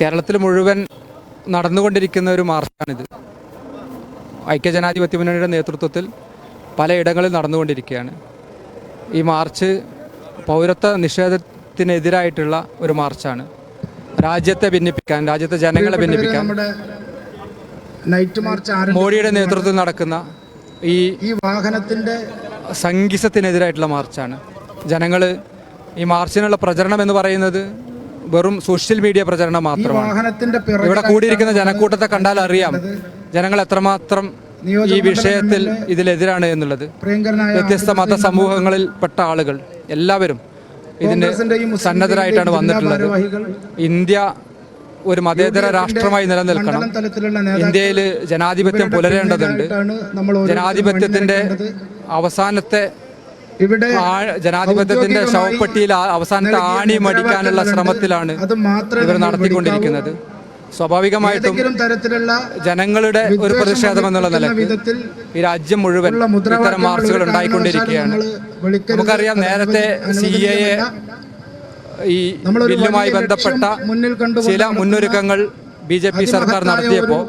കേരളത്തിൽ മുഴുവൻ നടന്നുകൊണ്ടിരിക്കുന്ന ഒരു മാർച്ചാണിത്. ഐക്യജനാധിപത്യ മുന്നണിയുടെ നേതൃത്വത്തിൽ പലയിടങ്ങളിൽ നടന്നുകൊണ്ടിരിക്കുകയാണ്. ഈ മാർച്ച് പൗരത്വ നിഷേധത്തിനെതിരായിട്ടുള്ള ഒരു മാർച്ചാണ്. രാജ്യത്തെ ഭിന്നിപ്പിക്കാൻ രാജ്യത്തെ ജനങ്ങളെ ഭിന്നിപ്പിക്കാൻ നൈറ്റ് മാർച്ച് മോഡിയുടെ നേതൃത്വത്തിൽ നടക്കുന്ന ഈ ഈ വാഹനത്തിന്റെ സംഗീസത്തിനെതിരായിട്ടുള്ള മാർച്ചാണ്. ജനങ്ങൾ ഈ മാർച്ചിനുള്ള പ്രചരണം എന്ന് പറയുന്നത് വെറും സോഷ്യൽ മീഡിയ പ്രചരണം മാത്രമാണ്. ഇവിടെ കൂടിയിരിക്കുന്ന ജനക്കൂട്ടത്തെ കണ്ടാൽ അറിയാം. ജനങ്ങൾ എത്രമാത്രം ഈ വിഷയത്തിൽ ഇതിലെതിരാണ് എന്നുള്ളത്. വ്യത്യസ്ത മത സമൂഹങ്ങളിൽ പെട്ട ആളുകൾ എല്ലാവരും ഇതിന് സന്നദ്ധരായിട്ടാണ് വന്നിട്ടുള്ളത്. ഇന്ത്യ ഒരു മതേതര രാഷ്ട്രമായി നിലനിൽക്കണം. ഇന്ത്യയിൽ ജനാധിപത്യം പുലരേണ്ടതുണ്ട്. ജനാധിപത്യത്തിന്റെ അവസാനത്തെ ഇവിടെ ജനാധിപത്യത്തിന്റെ ശവപ്പെട്ടിയിൽ അവസാനത്തെ ആണി മടിക്കാനുള്ള ശ്രമത്തിലാണ് ഇവർ നടത്തിക്കൊണ്ടിരിക്കുന്നത്. സ്വാഭാവികമായിട്ടും തരത്തിലുള്ള ജനങ്ങളുടെ ഒരു പ്രതിഷേധം എന്നുള്ള നില ഈ രാജ്യം മുഴുവൻ ഇത്തരം മാർച്ചുകൾ ഉണ്ടായിക്കൊണ്ടിരിക്കുകയാണ്. നമുക്കറിയാം നേരത്തെ സി എ ഈ ബില്ലുമായി ബന്ധപ്പെട്ട ചില മുന്നൊരുക്കങ്ങൾ ബി ജെ പി സർക്കാർ നടത്തിയപ്പോൾ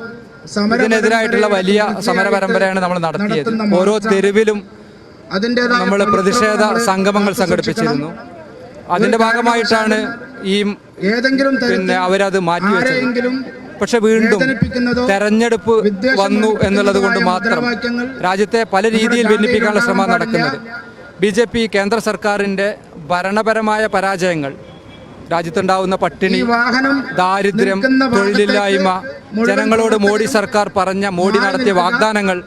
ഇതിനെതിരായിട്ടുള്ള വലിയ സമര പരമ്പരയാണ് നമ്മൾ നടത്തിയത്. ഓരോ തെരുവിലും നമ്മൾ പ്രതിഷേധ സംഗമങ്ങൾ സംഘടിപ്പിച്ചിരുന്നു. അതിന്റെ ഭാഗമായിട്ടാണ് ഈ ഏതെങ്കിലും പിന്നെ അവരത് മാറ്റിവെച്ചത്. ആരെയെങ്കിലും പക്ഷെ വീണ്ടും തെരഞ്ഞെടുപ്പ് വന്നു എന്നുള്ളത് കൊണ്ട് മാത്രം രാജ്യത്തെ പല രീതിയിൽ ഭിന്നിപ്പിക്കാനുള്ള ശ്രമം നടക്കുന്നത്. ബി ജെ പി കേന്ദ്ര സർക്കാരിന്റെ ഭരണപരമായ പരാജയങ്ങൾ രാജ്യത്തുണ്ടാവുന്ന പട്ടിണി ദാരിദ്ര്യം തൊഴിലില്ലായ്മ ജനങ്ങളോട് മോഡി സർക്കാർ പറഞ്ഞ മോഡി നടത്തിയ വാഗ്ദാനങ്ങൾ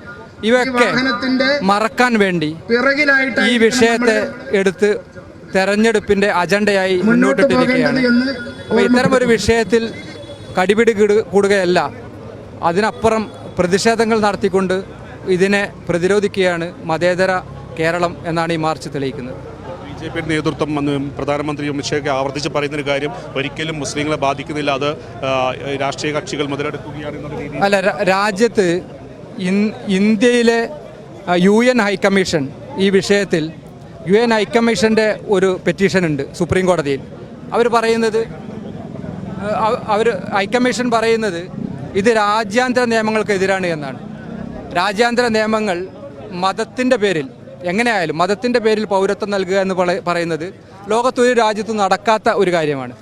ഇവയൊക്കെ മറക്കാൻ വേണ്ടി പിറകിലായിട്ട് ഈ വിഷയത്തെ എടുത്ത് തെരഞ്ഞെടുപ്പിന്റെ അജണ്ടയായി മുന്നോട്ടിട്ടിരിക്കുകയാണ്. അപ്പോൾ ഇത്തരം വിഷയത്തിൽ കടിപിടി കൂടുകയല്ല. അതിനപ്പുറം പ്രതിഷേധങ്ങൾ നടത്തിക്കൊണ്ട് ഇതിനെ പ്രതിരോധിക്കുകയാണ് മതേതര കേരളം എന്നാണ് ഈ മാർച്ച് തെളിയിക്കുന്നത്. ബി ജെ പിയുടെ നേതൃത്വം അന്ന് പ്രധാനമന്ത്രി അമിത്ഷായ്ക്ക് ആവർത്തിച്ച് പറയുന്നൊരു കാര്യം ഒരിക്കലും മുസ്ലിങ്ങളെ ബാധിക്കുന്നില്ല. അത് രാഷ്ട്രീയ കക്ഷികൾ മുതലെടുക്കുകയാണ് അല്ല രാജ്യത്ത് ഇന്ത്യയിലെ യു എൻ ഹൈക്കമ്മീഷൻ ഈ വിഷയത്തിൽ യു എൻ ഹൈക്കമ്മീഷന്റെ ഒരു പെറ്റീഷൻ ഉണ്ട് സുപ്രീം കോടതിയിൽ. അവർ പറയുന്നത് അവർ ഹൈക്കമ്മീഷൻ പറയുന്നത് ഇത് രാജ്യാന്തര നിയമങ്ങൾക്കെതിരാണ് എന്നാണ്. രാജ്യാന്തര നിയമങ്ങൾ മതത്തിന്റെ പേരിൽ എങ്ങനെയായാലും മതത്തിന്റെ പേരിൽ പൗരത്വം നൽകുക എന്ന് പറ- പറയുന്നത് ലോകത്തൊരു രാജ്യത്ത് നടക്കാത്ത ഒരു കാര്യമാണ്.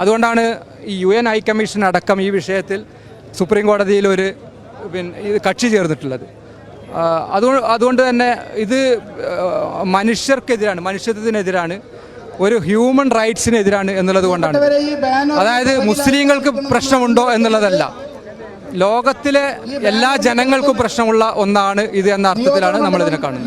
അതുകൊണ്ടാണ് ഈ യു എൻ ഹൈക്കമ്മീഷൻ അടക്കം ഈ വിഷയത്തിൽ സുപ്രീം കോടതിയിൽ ഒരു പിന്നെ ഇത് കക്ഷി ചേർന്നിട്ടുള്ളത്. അതുകൊണ്ട് അതുകൊണ്ട് തന്നെ ഇത് മനുഷ്യർക്കെതിരാണ് മനുഷ്യത്വത്തിനെതിരാണ് ഒരു ഹ്യൂമൻ റൈറ്റ്സിനെതിരാണ് എന്നുള്ളത് കൊണ്ടാണ്. അതായത് മുസ്ലിങ്ങൾക്ക് പ്രശ്നമുണ്ടോ എന്നുള്ളതല്ല. ലോകത്തിലെ എല്ലാ ജനങ്ങൾക്കും പ്രശ്നമുള്ള ഒന്നാണ് ഇത് എന്ന അർത്ഥത്തിലാണ് നമ്മൾ ഇതിനെ കാണുന്നത്.